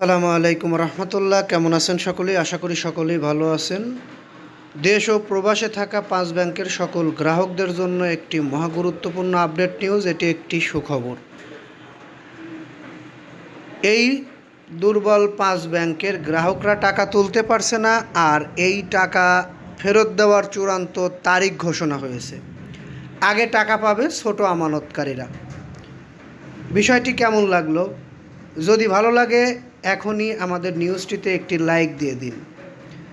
সালামু আলাইকুম রহমতুল্লাহ। কেমন আছেন সকলেই? আশা করি সকলেই ভালো আছেন। দেশ ও প্রবাসে থাকা পাঁচ ব্যাংকের সকল গ্রাহকদের জন্য একটি মহা গুরুত্বপূর্ণ আপডেট নিউজ। এটি একটি সুখবর। এই দুর্বল পাঁচ ব্যাংকের গ্রাহকরা টাকা তুলতে পারছে না আর এই টাকা ফেরত দেওয়ার চূড়ান্ত তারিখ ঘোষণা হয়েছে। আগে টাকা পাবে ছোট আমানতকারীরা। বিষয়টি কেমন লাগল? যদি ভালো লাগে, এখনই আমাদের নিউজটিতে একটি লাইক দিয়ে দিন।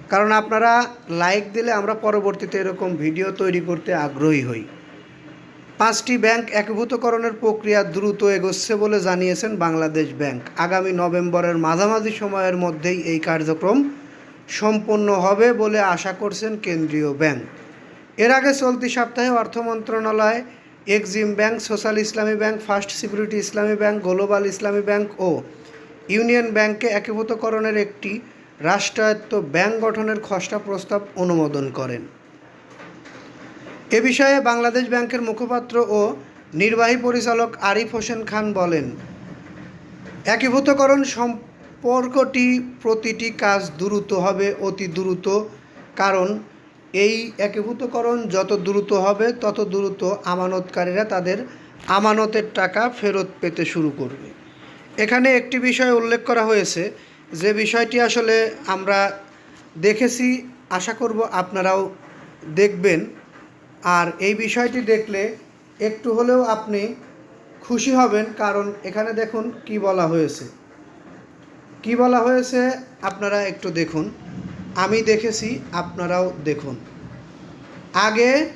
কারণ আপনারা লাইক দিলে আমরা পরবর্তীতে এরকম ভিডিও তৈরি করতে আগ্রহী হই। পাঁচটি ব্যাংক একভূতকরণের প্রক্রিয়া দ্রুত এগোচ্ছে বলে জানিয়েছেন বাংলাদেশ ব্যাংক আগামী নভেম্বরের মাঝামাঝি সময়ের মধ্যেই এই কার্যক্রম সম্পন্ন হবে বলে আশা করছেন কেন্দ্রীয় ব্যাংক এর আগে চলতি সপ্তাহে অর্থ মন্ত্রণালয় Exim bank, social Islami bank, first security Islami bank, global Islami bank ও ইউনিয়ন ব্যাংকে একীভূতকরণের একটি রাষ্ট্রায়ত্ত ব্যাংক গঠনের খসড়া প্রস্তাব অনুমোদন করেন। এ বিষয়ে বাংলাদেশ ব্যাংকের মুখপাত্র ও নির্বাহী পরিচালক আরিফ হোসেন খান বলেন, একীভূতকরণ সম্পর্কটি প্রতিটি কাজ দ্রুত হবে, অতি দ্রুত, কারণ এই একীভূতকরণ যত দ্রুত হবে, তত দ্রুত আমানতকারীরা তাদের আমানতের টাকা ফেরত পেতে শুরু করবে। এখানে একটি বিষয় উল্লেখ করা হয়েছে, যে বিষয়টি আসলে আমরা দেখেছি, আশা করব আপনারাও দেখবেন। আর এই বিষয়টি দেখলে একটু হলেও আপনি খুশি হবেন, কারণ এখানে দেখুন কি বলা হয়েছে। কি বলা হয়েছে, আপনারা একটু দেখুন। আমি দেখেছি, আপনারাও দেখুন। আগে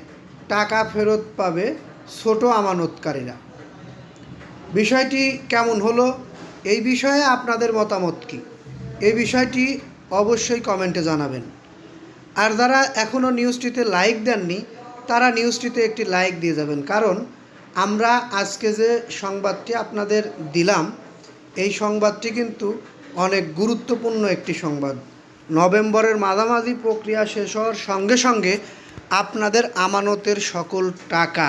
টাকা ফেরত পাবে ছোট আমানতকারীরা। বিষয়টি কেমন হলো? এই বিষয়ে আপনাদের মতামত কি? এই বিষয়টি অবশ্যই কমেন্টে জানাবেন। আর যারা এখনও নিউজটিতে লাইক দেননি, তারা নিউজটিতে একটি লাইক দিয়ে যাবেন। কারণ আমরা আজকে যে সংবাদটি আপনাদের দিলাম, এই সংবাদটি কিন্তু অনেক গুরুত্বপূর্ণ একটি সংবাদ। নভেম্বরের মাঝামাঝি প্রক্রিয়া শেষ হওয়ার সঙ্গে সঙ্গে আপনাদের আমানতের সকল টাকা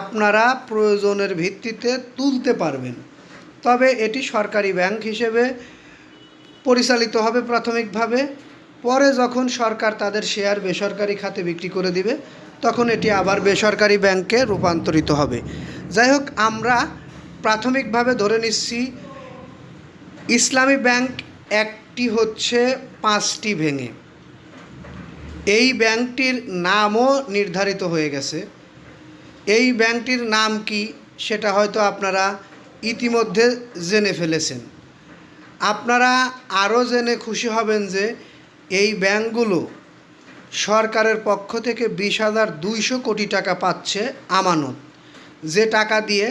আপনারা প্রয়োজনের ভিত্তিতে তুলতে পারবেন। তবে এটি সরকারি ব্যাংক হিসেবে পরিচালিত হবে প্রাথমিকভাবে। পরে যখন সরকার তাদের শেয়ার বেসরকারি খাতে বিক্রি করে দিবে, তখন এটি আবার বেসরকারি ব্যাংকে রূপান্তরিত হবে। যাই হোক, আমরা প্রাথমিকভাবে ধরে নিচ্ছি, ইসলামী ব্যাংক একটি হচ্ছে পাঁচটি ভেঙে। এই ব্যাংকটির নামও নির্ধারিত হয়ে গেছে। এই ব্যাংকটির নাম কি সেটা হয়তো আপনারা ইতিমধ্যে জেনে ফেলেছেন। আপনারা আরও জেনে খুশি হবেন যে এই ব্যাংকগুলো সরকারের পক্ষ থেকে বিশ হাজার দুইশো কোটি টাকা পাচ্ছে আমানত। যে টাকা দিয়ে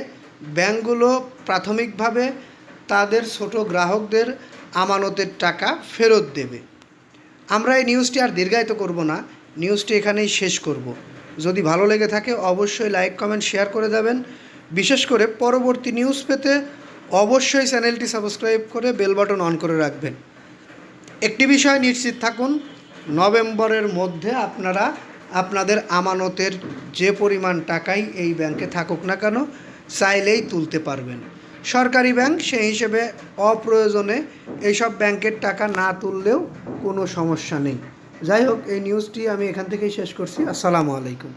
ব্যাংকগুলো প্রাথমিকভাবে তাদের ছোট গ্রাহকদের আমানতের টাকা ফেরত দেবে। আমরা এই নিউজটি আর দীর্ঘায়িত করব না। নিউজটি এখানেই শেষ করব। যদি ভালো লেগে থাকে, অবশ্যই লাইক কমেন্ট শেয়ার করে দেবেন। বিশেষ করে পরবর্তী নিউজ পেতে অবশ্যই চ্যানেলটি সাবস্ক্রাইব করে বেল বাটন অন করে রাখবেন। একটি বিষয় নিশ্চিত থাকুন, নভেম্বরের মধ্যে আপনারা আপনাদের আমানতের যে পরিমাণ টাকাই এই ব্যাংকে থাকুক না কেন, চাইলেই তুলতে পারবেন। সরকারি ব্যাংক, সেই হিসেবে অপ্রয়োজনে এইসব ব্যাংকের টাকা না তুললেও কোনো সমস্যা নেই। যাই হোক, এই নিউজটি আমি এখান থেকেই শেষ করছি। আসসালামু আলাইকুম।